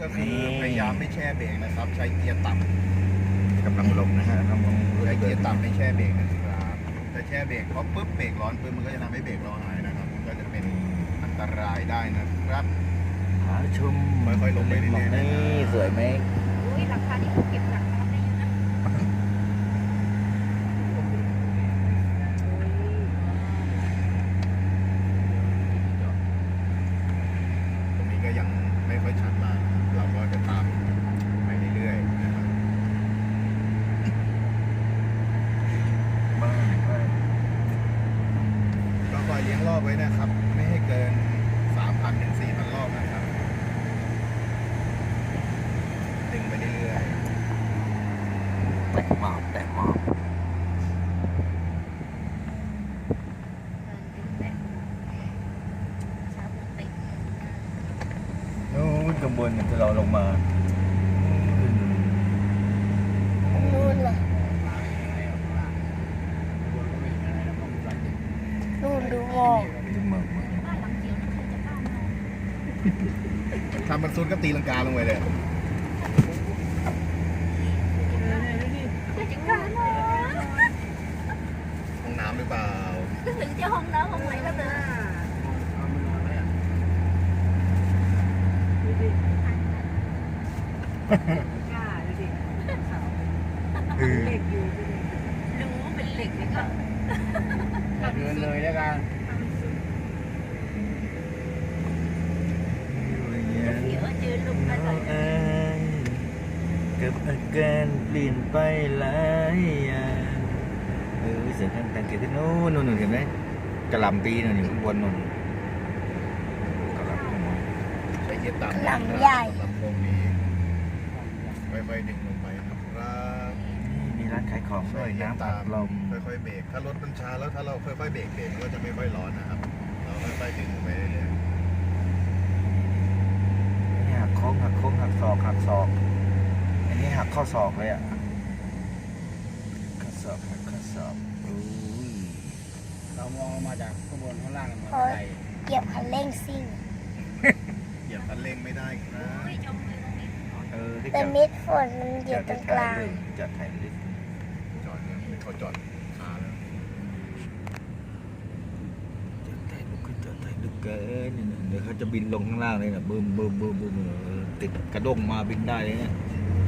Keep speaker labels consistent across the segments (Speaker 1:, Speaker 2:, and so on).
Speaker 1: ก็คือพยายามไม่แช่เบรกนะครับ ใช้เกียร์ต่ำ
Speaker 2: กำลังลงนะฮะกำลัง
Speaker 1: ใช้เกียร์ต่ำไม่แช่เบรกนะครับถ้าแช่เบรกเพราะปุ๊บเบรกร้อนปุ๊บมันก็จะทำให้เบรกเราหายนะครับมันก็จะเป็นอันตรายได้นะครับ
Speaker 2: หาชม
Speaker 1: ค่อยๆลงไปเรื่อยๆนะ
Speaker 2: นี่สวยไหม
Speaker 3: อุ้ยราคาที่เขาเก็บหลักล้านได้อยู่นะ
Speaker 1: ตรงนี้ก็ยังไม่ค่อยชัดมากนะครับเราก็จะตามไปเรื่อยๆนะครับ
Speaker 2: บ้านบ้าน
Speaker 1: ก็คอยเลี้ยงรอบไว้นะครับ ไม่ให้เกิน 3,000ถึง4,000 รอบนะครับ ดึงไปเรื่อย
Speaker 2: แตะหมอบแตะหมอบ
Speaker 3: ชาบูติ
Speaker 2: นู้นข้างบนเนี่ยที่เราลงมาขึ้น
Speaker 4: นู่นเลยนู่นดูหมอก
Speaker 2: ดูเมือง
Speaker 3: บ้านหลังเดียวนะใครจะกล้ามา
Speaker 1: ๆทำมันซุดก็ตีลังกาลงไปเลย
Speaker 3: ใครจะกล้ามา
Speaker 1: ห้องน้ำหรือเปล่า
Speaker 3: ถึงจะห้องน้ำห้องไหนก็เถอะ
Speaker 2: คือ
Speaker 3: ดูว่า เป็นเหล็กเลยก็
Speaker 5: เดินเลยแล้วกัน
Speaker 3: เดี๋ยวเจอลุงกันหน่อย
Speaker 2: เอ้ยกับอาการเปลี่ยนไปหลายอย่างเออเสียงแต่งเกิดขึ้นนู้นนู่นนู่นเห็นไหมกระหลำปีนู่นอยู่ข้างบนนู่นกระหลำข้างบน
Speaker 1: ใช้เกียร์ต่ำ
Speaker 4: ลำใหญ่
Speaker 1: ลำโพงนี้ค่อยๆดึงลงไปนะครับ
Speaker 2: มีร้าน ขายของด้วยน้ำอัดลม
Speaker 1: ค่อยๆเบรกถ้ารถมันช้าแล้วถ้าเราค่อยๆเบรกเบรกมันก็จะไม่ค่อยร้อนนะครับ เราค่อยๆดึงไปเรื่อย
Speaker 2: นี่หักโค้งหักโค้งหักศอกหักศอก อันนี้หักข้อศอกเลยอะข้อศอกหักข้อศอกอุ้ย
Speaker 5: เรามองลงมาจากข้างบนข้างล่างเหมือนไก่
Speaker 4: เหยียบคันเร่งซิ่ง
Speaker 1: ๆเหยียบคันเร่งไม่ได้ครับ
Speaker 3: อุ้ยจมเลยตรงนี้
Speaker 2: เออที่
Speaker 4: แต่
Speaker 2: จะ
Speaker 4: มิดฝนมันเหยียบตรงกลาง
Speaker 2: จะถ่ายรูป
Speaker 1: จอด เนี่ยเขาจอดคาแล้ว
Speaker 2: จะถ่ายรูปก็จะถ่ายรูปเกินเนี่ยเดี๋ยวเขาจะบินลงข้างล่างเลยนะบึมบึมบึมบึมเออติดกระด้งมาบินได้เลยเนี่ย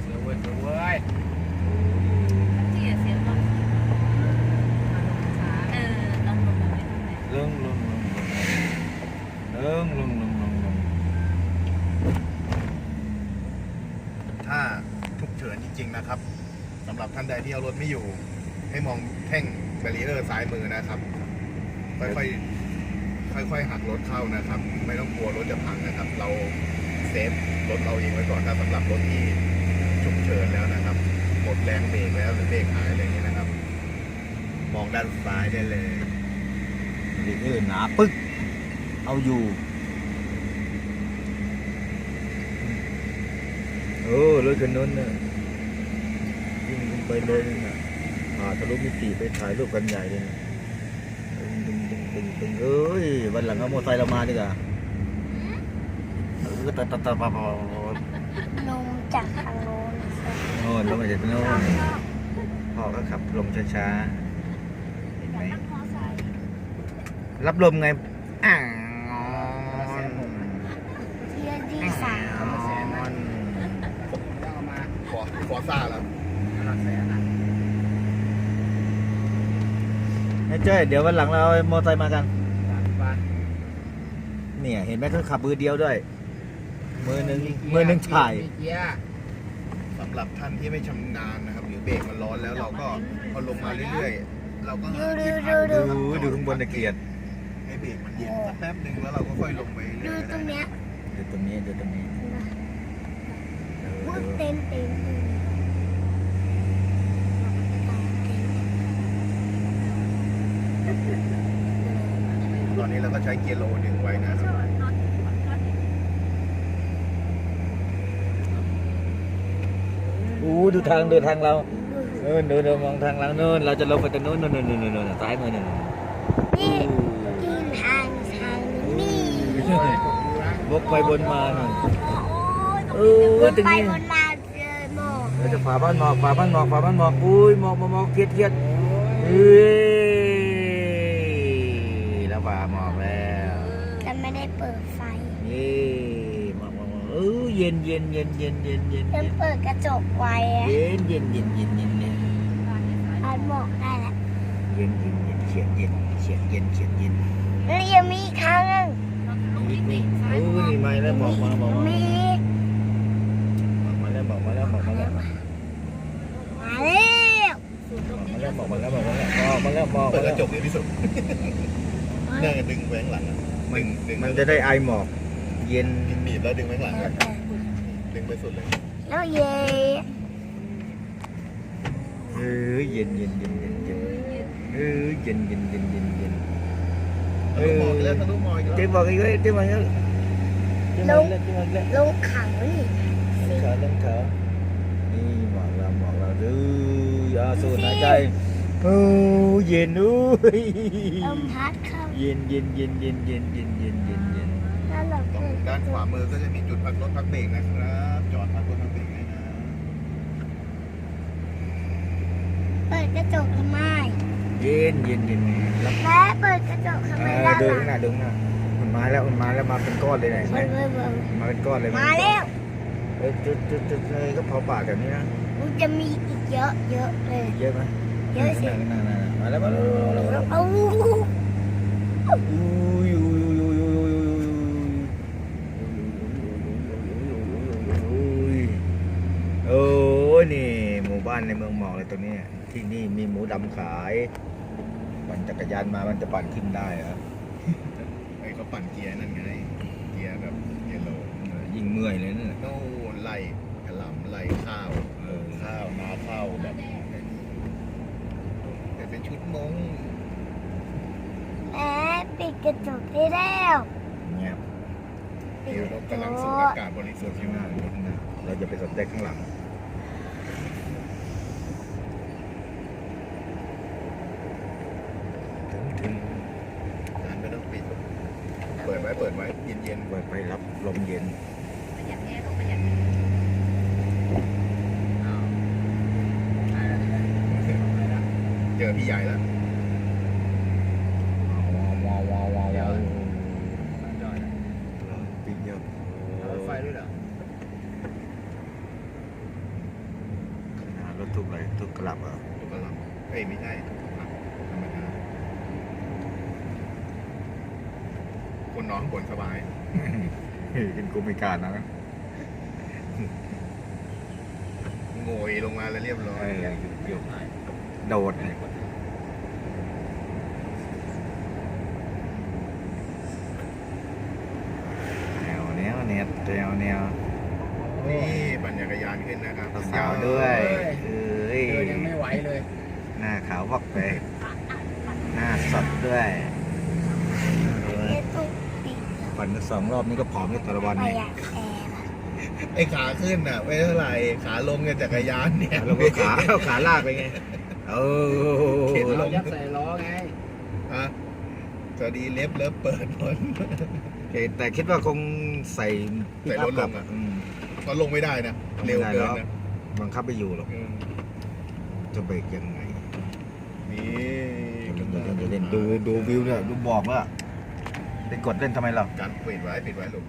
Speaker 5: เสือเว้ยเสือเว้ย
Speaker 3: เสียเสียลมเออลองลงมาไว้ตรงไหน
Speaker 2: ลงลงลงลงลงลงลงลง
Speaker 1: ถ้าฉุกเฉินจริงๆนะครับสำหรับท่านใดที่เอารถไม่อยู่ ให้มองแท่งแบรีเออร์ซ้ายมือนะครับ ค่อยๆ ค่อยๆหักรถเข้านะครับ ไม่ต้องกลัวรถจะพังนะครับ เราเซฟรถเราเองไว้ก่อนถ้าสำหรับรถที่ฉุกเฉินแล้วนะครับ หมดแรงเบรกแล้วหรือเบรกหายอะไรอย่างเงี้ยนะครับ มองด้านซ้ายได้เลย
Speaker 2: เด็กเออหนาปึ๊ก เอาอยู่โอ้รถคันนู้นน่ะวิ่งไปเลยนะ ผ่าทะลุมิติไปถ่ายรูปกันใหญ่เลยนะตึงตึงตึงตึงตึงเอ้ยวันหลังเอามอเตอร์ไซค์เรามาดีกว่าเออตัดตัดตัดปะปะปะปะ
Speaker 4: ลงจากทางโน้น
Speaker 2: โน่นลงมาจากโน่นพ่อก็ขับลงช้าๆเห็นไหม
Speaker 3: นั่งมอไซค์
Speaker 2: รับลมไงอ่าง
Speaker 4: เที่ยวที่สาม
Speaker 5: ต้องเอามา
Speaker 1: ฟอฟอซ่าแล้ว
Speaker 5: หลักแสนอะ
Speaker 2: ไอ้ เจ้ยเดี๋ยววันหลังเราเอามอเตอร์ไซค์มากัน
Speaker 5: สามบาท
Speaker 2: เนี่ย เห็นไหมเขาขับมือเดียวด้วย มือหนึ่งมือหนึ่งถ่าย
Speaker 5: มีเกียร์
Speaker 1: สำหรับท่านที่ไม่ชำนาญนะครับหรือเบรกมันร้อนแล้วเราก็พอลงมาเรื่อยๆ เราก็หาที่พัก
Speaker 2: ดูดูข้างบนตะเกียรติ
Speaker 1: ให้เบรกมันเย็นสักแป๊บหนึ่งแล้วเราก็ค่อยลงไปเรื่
Speaker 4: ดู
Speaker 1: อย
Speaker 4: ตรงเนี้ย
Speaker 2: ดูตรงนี้ดูตรงนี้เออ
Speaker 4: มุด
Speaker 2: ดู
Speaker 4: เต็มเต็มเลย
Speaker 1: ตอนนี้เราก็ใช้เกียร์โลหนึ่งไว้นะครับ
Speaker 2: อู้ดูทางดูทางเราเออดูดูมองทางเราโน่นเราจะลงไปตรงโน้นโน่นโน่นโน่นโน่นซ้ายมือโน่น
Speaker 4: นี่กินทางทางนี่
Speaker 2: วกไปบนมาหน่อย
Speaker 3: โอ้ต
Speaker 2: เออนตรงนี้
Speaker 4: วนมาเรา
Speaker 2: จะฝ่าบ้านหมอกฝ่าบ้านหมอกฝ่าบ้านหมอกอุ้ยหมอกหมอกหมอกเกียดเกียดเฮ้ยแล้วฝ่าหมอกแล้ว
Speaker 4: แต่ไม่ได้เปิดไฟ
Speaker 2: นี่หมอกหมอกหมอกเออเย็นเย็นเย็นเย็นเย็นเย็น
Speaker 4: เพิ่
Speaker 2: เย็
Speaker 4: ง
Speaker 2: น
Speaker 4: เปิดกระจกไว้อะ
Speaker 2: เย็นเย็นเย็นเย็นเย็นเย็น
Speaker 4: อันหมอกได้แล้ว
Speaker 2: เย็นเย็นเย็นเฉียดเย็นเฉียดเย็นเฉียดเย็น
Speaker 4: แล้วยังมีอีกครั้งหนึง
Speaker 2: นี่นี่โอ้ยไม่แล้วหมอกมาหมอกมา
Speaker 4: มี
Speaker 2: มาแล้วหมอกมาแล้วหมอกมาแล้ว
Speaker 4: มาแล้ว
Speaker 2: หมอกมาแล้วหมอกมาแล้วหมอกมาแล้วหมอก
Speaker 1: เปิ
Speaker 2: มา
Speaker 1: ดก
Speaker 2: แล้
Speaker 1: ระ
Speaker 2: ว
Speaker 1: จกเยอะที่สุดน่าจะดึงไปข้างหลังอะดึงดึง
Speaker 2: มันจะได้ไอหมอก เย็น
Speaker 1: บีบแล้วดึงไปข้างหลังอะ ดึงไปสุดเลย
Speaker 4: แล้วเย่
Speaker 2: เออเย็นเย็นเย็นเย็นเย็นเออเย็นเย็นเย็นเย็นเย็น
Speaker 1: ทะลุมองอีกแล้วทะลุมองอีก
Speaker 2: เจ๊
Speaker 1: แล้ว
Speaker 2: บอกอีกเลยเจ๊บอกอีกแล้วเจ๊บอกอีกแล้วเจ๊บอกอีกแล้ว
Speaker 4: ลงเขานี่
Speaker 2: ลงเขาลงเขานี่หมอกเราหมอกเราดื้ออาสูดหายใจโอ้เย็นอุ้ย
Speaker 4: ลมพัดเข้า
Speaker 2: เย็นเย็นเย็นเย็นเย็นเย็นเย็น
Speaker 4: ด
Speaker 1: ด้านขวามือก็จะมีจุดพักรถพักเบรกนะครับ จอดพักรถพักเบรกได้นะ
Speaker 4: เปิดกระจกทำไม
Speaker 2: เย็นเย็นเย็นรับ
Speaker 4: แม่เปิดกระจกทำ
Speaker 2: เอ
Speaker 4: ไม
Speaker 2: อ
Speaker 4: ด้าน
Speaker 2: เดิ
Speaker 4: ห
Speaker 2: น
Speaker 4: ลัง
Speaker 2: หน้าเดินหน้ามันมาแล้วมันมาแล้วมาเป็นก้อนเลยไหนไหม
Speaker 4: เบิ่งเบิ่ง
Speaker 2: มาเป็นก้อนเลย
Speaker 4: มาแล้ว
Speaker 2: เออจุดจุดจุดเลยก็เผาป่าแบบนี้นะ
Speaker 4: มันจะมีอีกเยอะเยอะเลย
Speaker 2: เยอะไหม
Speaker 4: เยอะสิ
Speaker 2: นั่นๆๆมาแล้วมาแล้วมาแล้วมาแล้ว
Speaker 4: เอา
Speaker 2: อุ้ยอุ้ยอุ้ยอุ้ยอุ้ยอุ้ยโอ้ยนี่หมู่ บ้านในเมืองหมอกเลยตรงนี้ ที่นี่มีหมูดำขายปั่นจักรยานมามันจะปั่นขึ้นได้เหรอ
Speaker 1: ไอ้เขาปั่นเกียร์นั่นไง เกียร์แบบเกียร์โล
Speaker 2: เออยิ่งเมื่อยเลยนั่นน่ะ
Speaker 1: โน่นไล่กระหล่ำไล่ข้าว
Speaker 2: เออ
Speaker 1: ข้าวนาข้าวแบบแต่เป็นชุดมง
Speaker 4: แม่ปิดกระจกได้แล้ว
Speaker 2: เงียบ
Speaker 4: ปิด
Speaker 1: เดี๋ยว
Speaker 4: ก
Speaker 1: เรา
Speaker 4: ระจ
Speaker 1: กำลังสูด
Speaker 4: ก
Speaker 1: อากาศบริสุทธิ์อ
Speaker 2: ข้าง
Speaker 1: ยู่
Speaker 2: หน้าข้างหน้าเราจะไปสนใจข้างหลัง
Speaker 1: เปิดไป
Speaker 2: รับลมเย็น
Speaker 1: เจอพี่ใหญ่แล้ว
Speaker 2: กิ
Speaker 1: น
Speaker 2: กูไม่กล้ารนะ
Speaker 1: โงยลงมาแล้วเรียบร้อ
Speaker 2: เอยอเดี๋ยวโดดเนี่ยแนวแนวแนวแนวแนว
Speaker 1: นี่ปั่นจักรยานขึ้นนะครับ
Speaker 2: สาวๆด้วยเอ้ย
Speaker 5: เดินยังไม่ไหวเลย
Speaker 2: หน้าขาววอกไป หน้าสดด้วยเออ
Speaker 4: เอ๊ะตุ๊ก ปิด
Speaker 2: ปั่นไปสองรอบนี่ก็ผอมในแต่ละวัน
Speaker 4: ประ
Speaker 2: นี่
Speaker 4: หยัดแอร์ว่ะ
Speaker 1: ไอ้ขาขึ้นอะไม่เท่าไหร่ขาลงเนี่ยจักรยานเนี่ย
Speaker 2: แล้วก็ขาเอาขาลากไปไงเออ
Speaker 1: เข็นล
Speaker 5: เรา
Speaker 1: ง
Speaker 5: ยัดใส่ล้อไง
Speaker 1: ฮะสวัสดีเล็บเลิฟเปิดหมด
Speaker 2: แต่คิดว่าคงใส่
Speaker 1: ใส่รถลงอะ
Speaker 2: อืม
Speaker 1: ก็ลงไม่ได้นะเร็วเกินนะ
Speaker 2: บังคับไม่อยู่หรอก
Speaker 1: อืม
Speaker 2: จะเบรกยังไง
Speaker 1: นี่
Speaker 2: เดี๋ยวเดี๋ยวเดี๋ยวเล่นดูดูวิวเนี่ยดูบอกว่า ไปกดเล่นทำไมเรา
Speaker 1: การปิดไว้ปิดไว้ลูก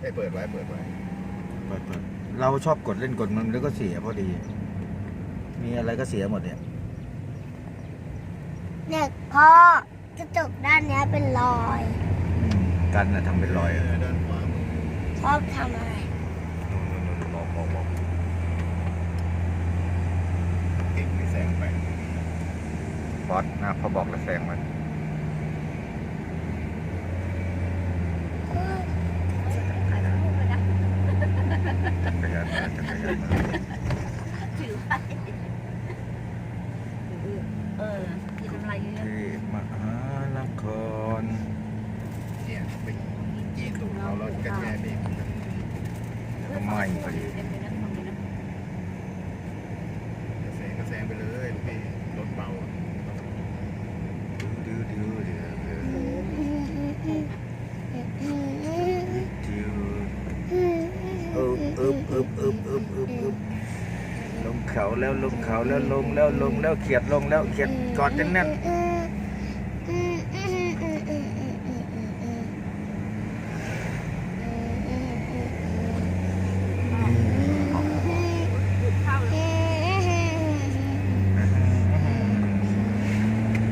Speaker 1: ไอ้ยเปิดไว้เปิดไว้
Speaker 2: เปิดเปิดเราชอบกดเล่นกดมันแล้วก็เสียพอดี มีอะไรก็เสียหมดเนี่ย
Speaker 4: เนี่ยพ่อกระจกด้านเนี้ยเป็นรอย
Speaker 2: อืมกันนะทำเป็นรอยอะ
Speaker 1: ด้านขวามือ
Speaker 4: ชอบทำอะไร
Speaker 2: บอกบอกบอก
Speaker 1: เก่งไม่แซงไป
Speaker 2: บอสนะพอบอกแล้วแซงมัน
Speaker 3: ขายของเลยนะ
Speaker 2: จักรยานมาจักรยานมา
Speaker 3: ถือไปเออกินอะไรเยอะ
Speaker 2: ที่มหานคร
Speaker 1: เนี่ยไปจี้ตูดเราแล้วกระแช่เบรก
Speaker 2: ก็ไหม่พอดี
Speaker 3: เต็มเลยนะทำเลยนะ
Speaker 1: จะแสงก็แซงไปเลยลูกพี่รถเบาอะ
Speaker 2: ดื้อดื้อดื้อดื้อดื้อดื้อโอ้ อึบอึบอึบอึบอึบอึบลง เขาแล้วลงเขาแล้วลงแล้วลงแล้วเขียดลงแล้วเขียดกอดแน่น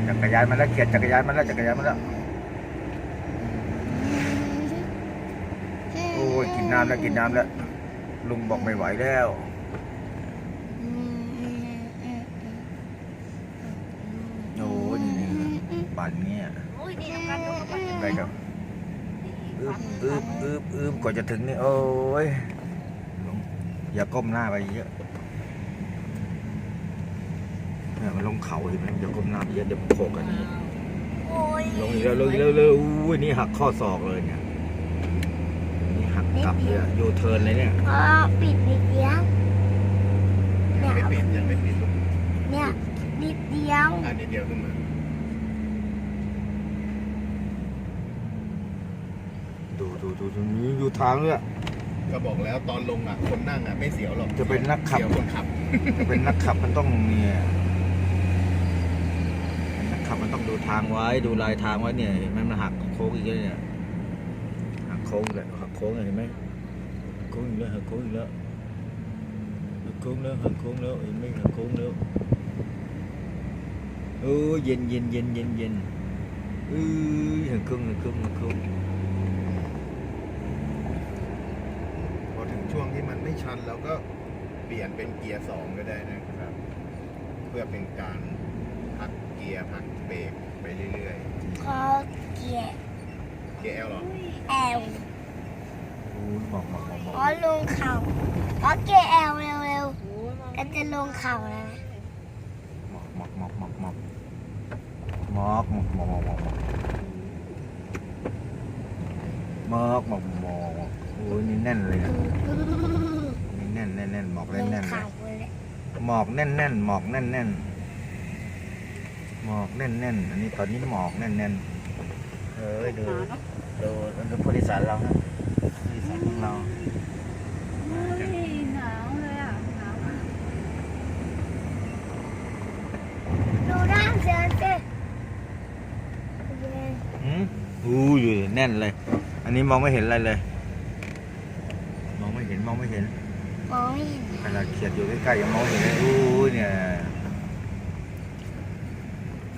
Speaker 2: จักรยานมาแล้วเขียดจักรยานมาแล้วจักรยานมาแล้วโอ้ยกินน้ำแล้วกินน้ำแล้วลุงบอกไม่ไหวแล้วโอ้ยนี่นี่ ปั่นเงี้ย
Speaker 3: โอ้ยนี่น้ำกันดูกัน
Speaker 2: ไปกับอึบอึบอึบอึบกว่าจะถึงนี่โอ้ยลงอย่าก้มหน้าไปเยอะเนี่ยมันลงเขาเห็นไหมอย่าก้มหน้าไปเยอะเดี๋ยวมันโขกกันนี่
Speaker 4: โอ้ย
Speaker 2: ลงอีกแล้วลงอีกแล้วเลยอุ้ยนี่หักข้อศอกเลยเนี่ยนี่หักกลับเลยอะยูเทิร์นเลยเนี่ย
Speaker 4: พอปิดนิดเดียวเนี่ย
Speaker 1: ไม่ปิดยังไม่ปิดลูก
Speaker 4: เนี่ยนิดเดียว
Speaker 1: อันนี้เดียวขึ้นมา
Speaker 2: ดูดูดูดูนี่ดูทางเลยอะ
Speaker 1: ก็บอกแล้วตอนลงอะคนนั่งอะไม่เสียวหรอก
Speaker 2: จะเป็นนักขับ
Speaker 1: เสียวคนขับ
Speaker 2: จะเป็นนักขับมันต้องเนี่ยเป็นนักขับมันต้องดูทางไว้ ดูลายทางไว้เนี่ยเห็นไหมมันหักโค้งอีกแล้วเนี่ยหักโค้งเลยหักโค้งเห็นไหมหักโค้งอีกแล้วหักโค้งอีกแล้วหักโค้งแล้วหักโค้งแล้วเห็นไหมหักโค้งแล้วโอ้ยเย็นเย็นเย็นเย็นเย็นเอ้ยหักโค้งหักโค้งหักโค้ง
Speaker 1: พอถึง ช่วงที่มันไม่ชันเราก็เปลี่ยนเป็นเกียร์สองก็ได้นะครับ เพื่อเป็นการพักเกียร์พักเบรกไปเรื่อย
Speaker 4: พอเกียร์
Speaker 1: ๆ เกียร์ L เหรอ
Speaker 4: แอล
Speaker 2: โอ้ยหมอกหมอกหมอกหมอก
Speaker 4: พอลงเข่าพอเกียร์แอลเร็ว
Speaker 3: โอ้ยมอง
Speaker 4: ๆก็จะลงเข่าแล้วนะ
Speaker 2: หมอกหมอกหมอกหมอกหมอกหมอกหมอกหมอกหมอกหมอกหมอกหมอกหมอกหมอกโอ้ยนี่แน่นเลยอะ นี่แน่นแน่นแน่นหมอก
Speaker 4: ล
Speaker 2: แน่น
Speaker 4: ง
Speaker 2: แน่นเล
Speaker 4: เข่ายเลย
Speaker 2: หมอกแน่นแน่นหมอกแน่นแน่นหมอกแน่นแน่นอันนี้ตอนนี้หมอกแน่นแน่นเอ้ยดู
Speaker 3: หนาเนาะ
Speaker 2: ดูดูผู้โดยสารเราฮะผู้โดยสารของเรา
Speaker 3: เฮ้ยหนาวเลยอะหนาวมาก
Speaker 4: ดูด้านเสือสิเย็น
Speaker 2: อืมอู้อยู่แน่นเลย อันนี้มองไม่เห็นอะไรเลย มองไม่เห็นมองไม่เห็น
Speaker 4: มองไม่เห็น
Speaker 2: ขนาดเขียดอยู่ใกล้ๆยังมองไม่เห็นเลยอู้ยเนี่ย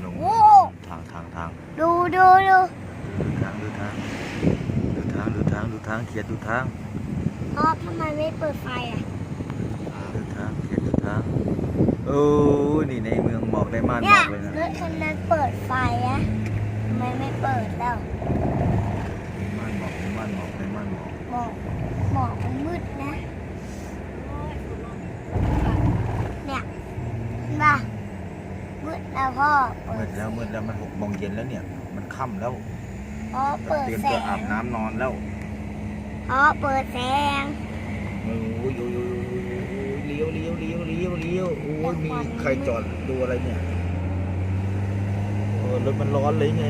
Speaker 2: ลง
Speaker 4: โอ้
Speaker 2: ทางทางทาง
Speaker 4: ดูดูดู
Speaker 2: ดูทางดูทางดูทางดูทางดูทางเขียดดูทาง
Speaker 4: พ่อทำไมไม่เปิดไฟอะ
Speaker 2: ดูทางเขียดดูทางโอ้ยนี่ในเมืองหมอกได้มานห
Speaker 4: เนี่
Speaker 2: มอยกเลยนะ
Speaker 4: รถคันนั้นเปิดไฟอะทำไมไม่เปิดแล้ว
Speaker 2: ในม่านหมอกในม่านหมอกในม่านหมอก
Speaker 4: หมอกหมอกมันมืดนะ
Speaker 3: โอ้ยฝนลง
Speaker 4: เนี่ยเห็นป่ะมืด แล้วพ่อเปิ
Speaker 2: มื
Speaker 4: ด
Speaker 2: ดแล้วมืดแล้วมันหกโมงเย็นแล้วเนี่ย มันค่ำแล้ว
Speaker 4: พ่อเปิด
Speaker 2: เตรียม
Speaker 4: แส
Speaker 2: ตัวอาบ
Speaker 4: ง
Speaker 2: น้ำนอนแล้ว
Speaker 4: พ่อเปิดแสง
Speaker 2: โอ้ยโอ้ยโอ้ยโอ้ยเลี้ยวเลี้ยวเลี้ยวเลี้ยวเลี้ยวโอ้ยมีใครจอดดูอะไรเนี่ยโอ้ยรถมันร้อนเลยไง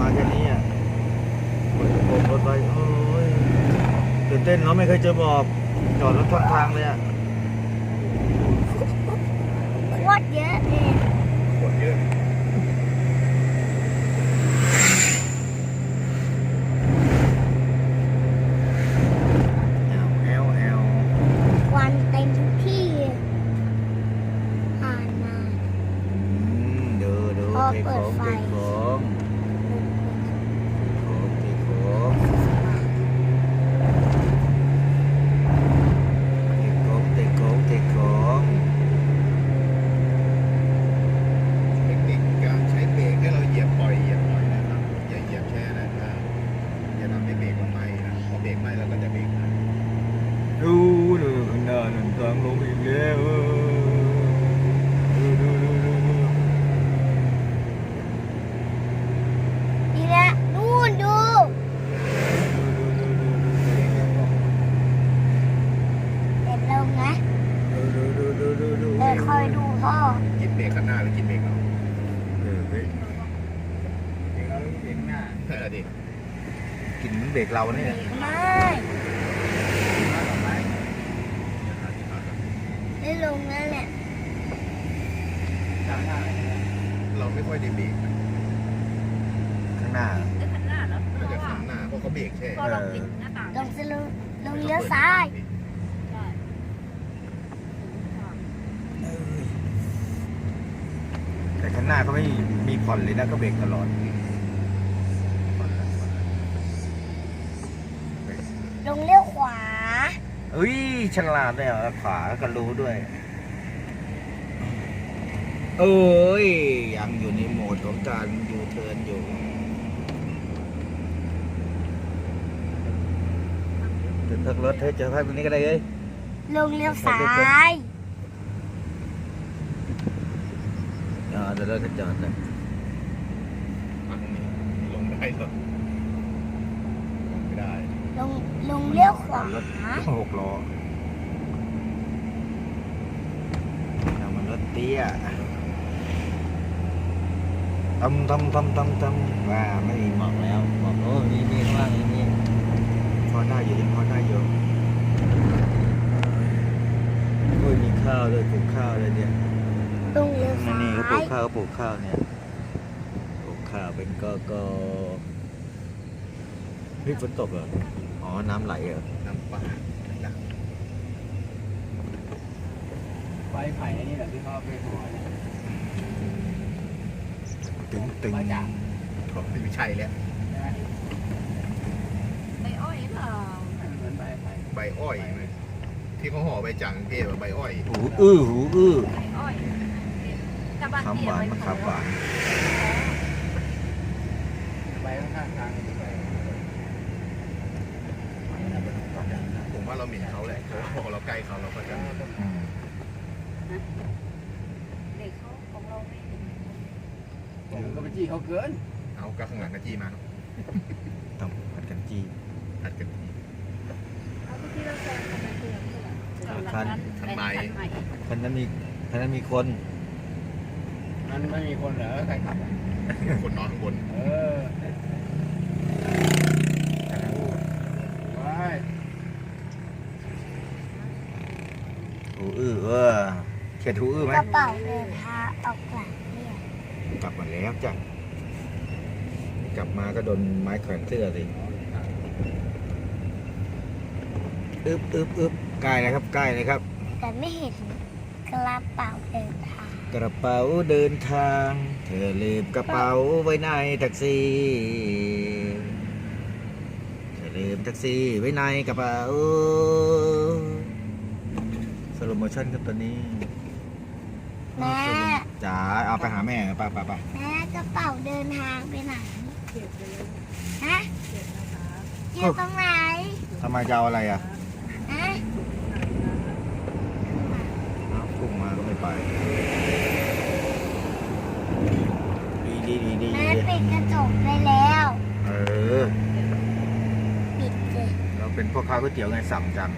Speaker 2: มาแค่นี้อะเปิดกระโปรงรถไว้โอ้ยตื่นเต้นเนาะไม่เคยเจอบอกจอดรถข้างทางเลยอะ
Speaker 4: โคตรเยอะเลย
Speaker 1: Amen. เหมือน
Speaker 4: เบ
Speaker 1: รกเรา
Speaker 2: เนี่ย
Speaker 4: ไม่
Speaker 5: มาต่อไป
Speaker 2: เล
Speaker 4: งนั่นแหละ
Speaker 5: จำได้เลยนะ
Speaker 1: เราไม่ค่อยได้เบรกนะ
Speaker 2: ข้างหน้า
Speaker 3: เดินข้างหน้าแล้ว
Speaker 1: น่าจะข้างหน้าเพราะเขาเบรกแค่
Speaker 3: พอเราปิดหน้าต่าง
Speaker 4: ลงจะลงลงเลี้ยวซ้าย
Speaker 3: ใช่
Speaker 2: แต่ข้างหน้าเขาไม่มีผ่อนเลยนะก็เบรกตลอด
Speaker 4: ลงเลี้ยวขวา
Speaker 2: เอ้ยฉลาดเลยอะขวาก็รู้ด้วย เอ้ย ยังอยู่ในโหมดของการยูเทิร์นอยู่จะทักรถเฮ้ยเจอพักตรงนี้ก็ได้เอ้ย
Speaker 4: ลงเลี้ยวซ้าย
Speaker 2: อ่าเดี๋ยวเราจะจอดเลย
Speaker 1: ฝั่งนี้ลงได้เหรอลงไม่ได้
Speaker 4: ลงลงเลี้ยว ขวาร
Speaker 2: ถหกล้อทำมันรถเตี้ยทำทำทำทำทำว่าไม่มีหมอกแล้วหมอกโอ้มีมีข้างล่างมีมีพอได้อยู่ยังพอได้อยู่โอ้ยมีข้าวเลยปลูกข้าวเลยเนี่ย
Speaker 4: ลงเลี้ยว
Speaker 2: นี่
Speaker 4: ซ้า
Speaker 2: นี่เขาปลู
Speaker 4: ย
Speaker 2: กข้าวเขาปลูกข้าวเนี่ยปลูกข้าวเป็นกอกอเฮ้ยฝนตกเหรอ อ๋อ น้ำไหลเหรอ
Speaker 1: น้ำป่าอยาก
Speaker 5: ไฟไผ่อันนี้แหละที่เขาเอาไปห่อเนี่ย
Speaker 2: ตึงตึง
Speaker 5: มาจาก
Speaker 1: ไม่ใช่แล้ว
Speaker 5: ใช่ไหม
Speaker 3: ไปอ้อยเปล่า
Speaker 5: มันเหมือนไฟไผ่
Speaker 1: ใบอ้อยไหมที่เขาห่อใบจังเทพอะใบอ้อย
Speaker 2: หูอื้อหูอื้อ
Speaker 3: ไปอ้อยตะบัน
Speaker 2: คำห
Speaker 3: เตียวา
Speaker 2: น
Speaker 3: ไป
Speaker 2: มะขามหวาน
Speaker 5: ไฟข้างๆทางเป็นไฟ
Speaker 1: ผม ว่าเราหมิ่นเขาแหละเพราะว่าพอเราใกล้เขาเราก็จะ
Speaker 2: อืม
Speaker 3: เด็กเขาของเราไม่
Speaker 5: ผมก็ไปจี้เขาเกิน
Speaker 1: เอากระข้างหลังกระจี้มาเนอะ
Speaker 2: ต้องผัดกันจี
Speaker 1: หัดกันที
Speaker 3: เอาที่เราแซงกันไปเพื่อนเพื่อน
Speaker 1: คันใหม่
Speaker 2: คันนั้นมีคันนั้นมีคน
Speaker 5: มันไม่มีคนเหรอใครขับอะ
Speaker 1: คนนอนข้างบน
Speaker 5: เออว้าย
Speaker 2: หู อื้อเออเขียดหูอื้อไหม
Speaker 4: กระเป๋าเดินทางออกหลังเนี่ย
Speaker 2: กลับมาแล้วจ้ะกลับมาก็โดนไม้แขวนเสื้อสิอึบอึบอึบใกล้แล้วครับใกล้เลยครับ
Speaker 4: แต่ไม่เห็นกระเป๋าเดินทาง
Speaker 2: กระเป๋าเดินทาง เธอลืมกระเป๋าไว้ในแท็กซี่เธอลืมแท็กซี่ไว้ในกระเป๋า โลโมชั่นครับตัวนี้
Speaker 4: แม่
Speaker 2: จ๋าเอาไปหาแม่ไปไปไป
Speaker 4: แม่กระเป๋าเดินทางไปไหน
Speaker 3: เก็บไปเลย
Speaker 4: ฮะ
Speaker 3: เก็บนะคะ
Speaker 4: อยู่ตรงไหน
Speaker 2: ทำไมจะเอาอะไรอะ
Speaker 4: ฮะ
Speaker 2: อ้าวพุ่งมาก็ไม่ไป ดีดีดีดี
Speaker 4: แม่ปิดกระจกไปแล้ว
Speaker 2: เออ
Speaker 4: ปิดเลย
Speaker 2: เราเป็นพ่อค้าก๋วยเตี๋ยวไงสั่งจัง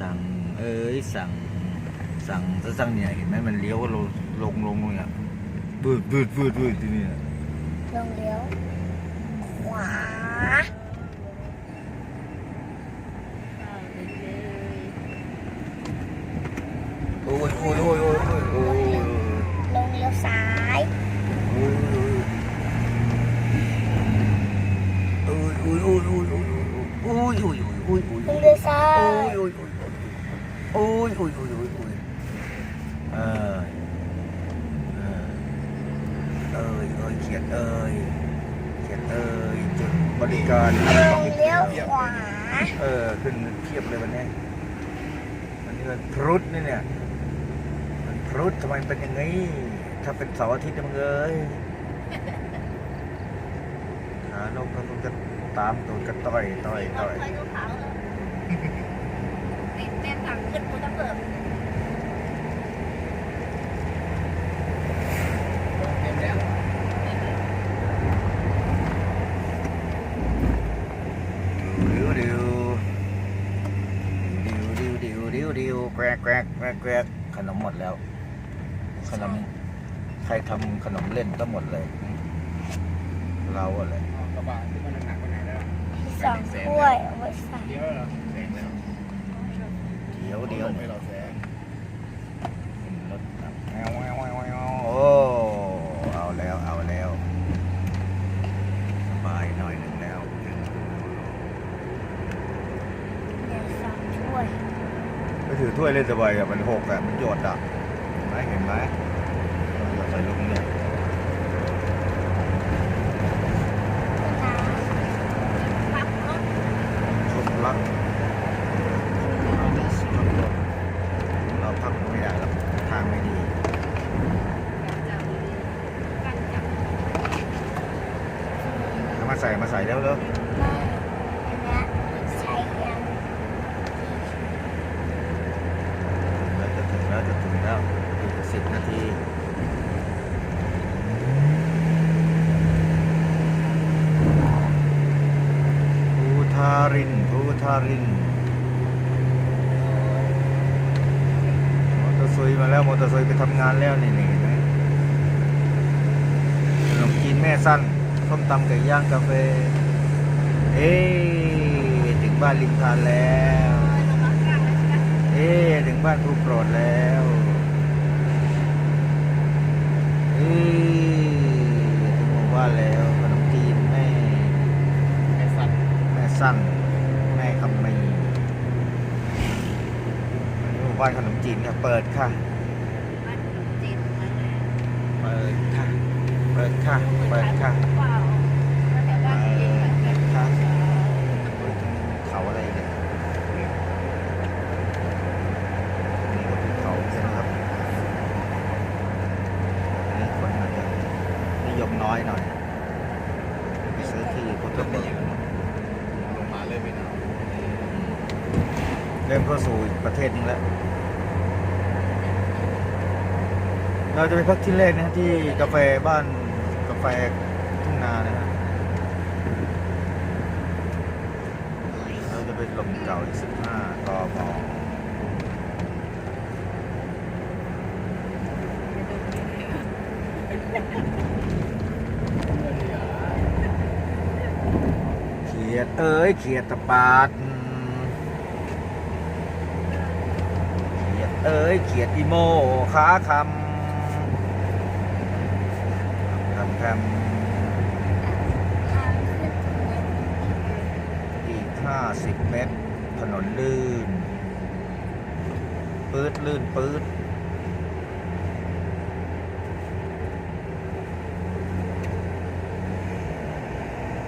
Speaker 2: สั่ง เอ้ยสั่งสั่งซะสั่งเนี่ยเห็นไหมมันเลี้ยวลงลงลงลงเนี่ยบืดบืดบืดบืดที่นี่
Speaker 4: ลงเลี้ยวขวา
Speaker 2: ขียนเอ้ยเขียนเอ้ยจุดบริการ
Speaker 4: ลงเลี้ยวขวา
Speaker 2: เออขึ้นเทียบเลยวันนี้วันนี้วันพรุษนี่เนี่ยวันพรุษทำไมเป็นอย่างนี้ถ้าเป็นเสาร์อาทิตย์นะมึงเอ้ยหาลงก็คงจะตามตูดกันต่อยต่อย
Speaker 3: เอา
Speaker 2: ต่อย
Speaker 3: ไฟขาวๆเลยติดเต้นถังขึ้นกูจะเปิด
Speaker 5: เต็มแล้ว
Speaker 2: ดิวดิวดิวดิวดิวดิวดิวแกรกแกรกแกรกแกรกขนมหมดแล้ว ขนม ใครทำขนมเล่นก็หมดเลย เราอะไร
Speaker 5: เอากระบะที่มันหนักๆไปไหนแล้ว
Speaker 4: มีสองถ้วยเอาไว้ดใส่
Speaker 5: เดี๋ยวเหรอ
Speaker 1: แซงแล้ว
Speaker 2: เดี๋ยวเดี๋ยว
Speaker 1: ให้เราแซง
Speaker 2: รถครับแอวแอวแอวแอวโอ้เอาแล้วเอาแล้วสบายหน่อยหนึ่งแล้ว
Speaker 4: เดี๋ยวสองถ้วย
Speaker 2: ไปถือถ้ วยเล่นสบายอะมันหกอะมันโยดอะไหมเห็นไหมเราใส่ลูกเนี่ย
Speaker 3: ปั๊บรถ
Speaker 2: ชุดลักเราพักไม่ได้หรอกทางไม่ดี
Speaker 3: จับกันจับ
Speaker 2: เอามาใส่มาใส่แล้วเลย
Speaker 4: ไม่อันเนี้ยใช้ยัง
Speaker 2: เราจะถึงแล้วจะถึงแล้วอีก สิบนาทีภูทารินภูทารินมอเตอร์ซค์มาแล้วมอเตอร์ซค์ไปทำงานแล้วนี่นี่นไหมขนมจีนแม่สั้นส้มตำไก่ย่างกาแฟเอ๊ถึงบ้านริมทานแล้ว เอ๊ถึงบ้านผู้โปรดแล้ว เอ๊ะถึงหมู่บ้านแล้วขนมจีนแม่
Speaker 1: ไอ้สัตว์
Speaker 2: แม่สั้นแม่คำมีอันนี้หมู่บ้านขนมจีนค่ะเปิดค่ะ
Speaker 3: บ้านขนมจีนมาแล้ว
Speaker 2: เปิดค่ะ เปิดค่ะ เปิดค่ะ
Speaker 3: เปล่าแถวบ้านเองแบบแบบ
Speaker 2: ค่ะโอ้ยตรงนี้มีเขาอะไรเนี่ยนี่ก็เป็นเขาใช่ไหมครับอันนี้คนอาจจะนิยมน้อยหน่อยไปซื้อที่พุทธ
Speaker 1: เริ่ม
Speaker 2: เบิ
Speaker 1: ไม่
Speaker 2: ก
Speaker 1: เย็นแล้วลงมาเริ่มไม่หนาว
Speaker 2: เริ่มเข้าสู่อีกประเทศหนึงแล้ว เราจะไปพักที่แรกนะที่กาแฟบ้านกาแฟทุ่งนานะฮะเราจะไปลมเก่าอีกสิบห้ากมเขียดเอ้ยเขียดตะปาดเขียดเอ้ยเขียดอีโมขาคำ คำคำ
Speaker 4: ทางขึ้น
Speaker 2: อีก50เมตร ถนนลื่น ปื๊ดลื่นปื๊ด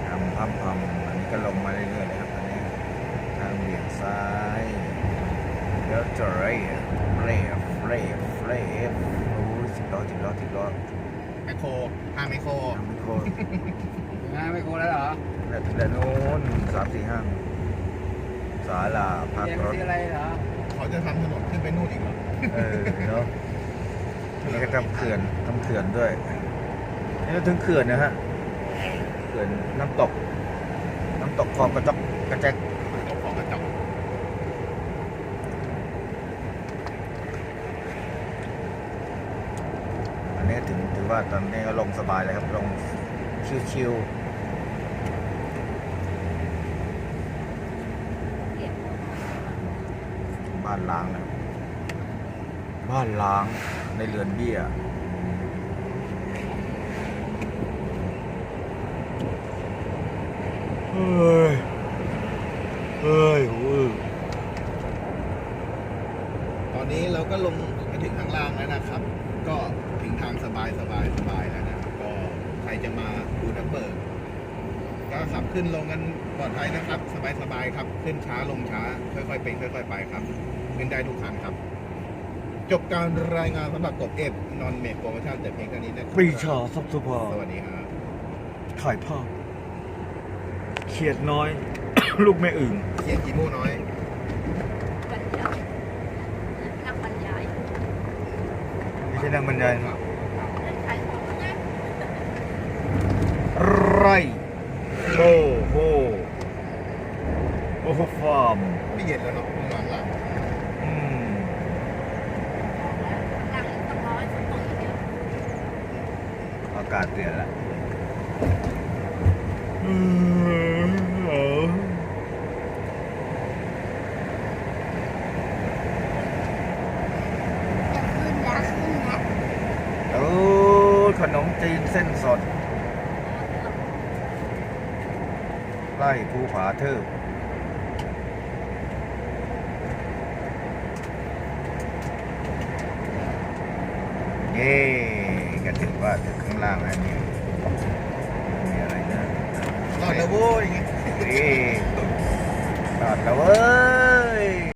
Speaker 2: ทำพัมพัมอันนี้ก็ลงมาเรื่อยๆเลยครับอันนี้ทางเบี่ยงซ้ายเดี๋ยวจะเรียบเรียบเรียบเรียบโอ้ยสิบล้อสิบล้อสิบล้อ
Speaker 1: แมคโคร ห้างแมคโคร
Speaker 2: ทำไม่โคตร
Speaker 5: งานไม่โกแล้วเหรอ
Speaker 2: แล้วถึงแล้วโน้นสามสี่ห้างศาลาพัก
Speaker 5: เรียน
Speaker 2: รถ
Speaker 5: ที่อะไรเหรอ
Speaker 1: เขาจะทำถนนขึ้นไปนู่นอีกเหรอ
Speaker 2: เออเนาะนี่ก็ทำเขื่อนทำเขื่อนด้วยนี่ก็ถึงเขื่อนนะฮะเขื่อนน้ำตก น้ำตกคลองกระจอกกระแจก
Speaker 1: ตกของกระจก
Speaker 2: อันนี้ถึงถือ ว่าตอนนี้ก็ลงสบายเลยครับ ลงชิว
Speaker 3: เก็บ
Speaker 2: ๆบ้านล้างนะบ้านล้างในเรือนเบี้ย เฮ้ย เฮ้ยโอ้
Speaker 1: ตอนนี้เราก็ลงมาถึงข้างล่างแล้วนะครับ ก็ ถึงทางสบายสบายสบายแล้วนะครับก็ใครจะมาดูนักเบิกก็ขับขึ้นลงกันปลอดภัยนะครับ สบายสบายครับ ขึ้นช้าลงช้า ค่อยๆเป็นค่อย ๆ ไปครับ ขึ้นได้ทุกคันครับ จบการรายงานสำหรับกบเอฟนอนเมกโปรโมชั่นแต่เพียงเท่านี้นะครับ
Speaker 2: ปรีชาซับซุภา
Speaker 1: สวัสดีครับ
Speaker 2: ถ่ายภาพเขียดน้อย ลูกแม่อึ่ง
Speaker 1: เสียงกีโม่น้อย
Speaker 3: บรรยายนักบรรยาย
Speaker 2: ไม่ใช่นาง บรรยายนะ
Speaker 3: ใครของนะ
Speaker 2: ไรโอ้โหโอ้โหฟาร์ม
Speaker 1: ไม่เย็นแล้วเนาะข้างหลังหลัง
Speaker 2: อืม
Speaker 3: ดังต้องร้อยฝนตกอีกเดียว
Speaker 2: อากาศเปลี่ยนละอืม เส้นสด ไล่ภูผาเทิบเย้ก็ถือว่าถึงข้างล่างแล้วเนี่ยมีอะไรนะ
Speaker 1: รอดแล้วโว้ยอย่างงี้
Speaker 2: เย้รอดแล้วเว้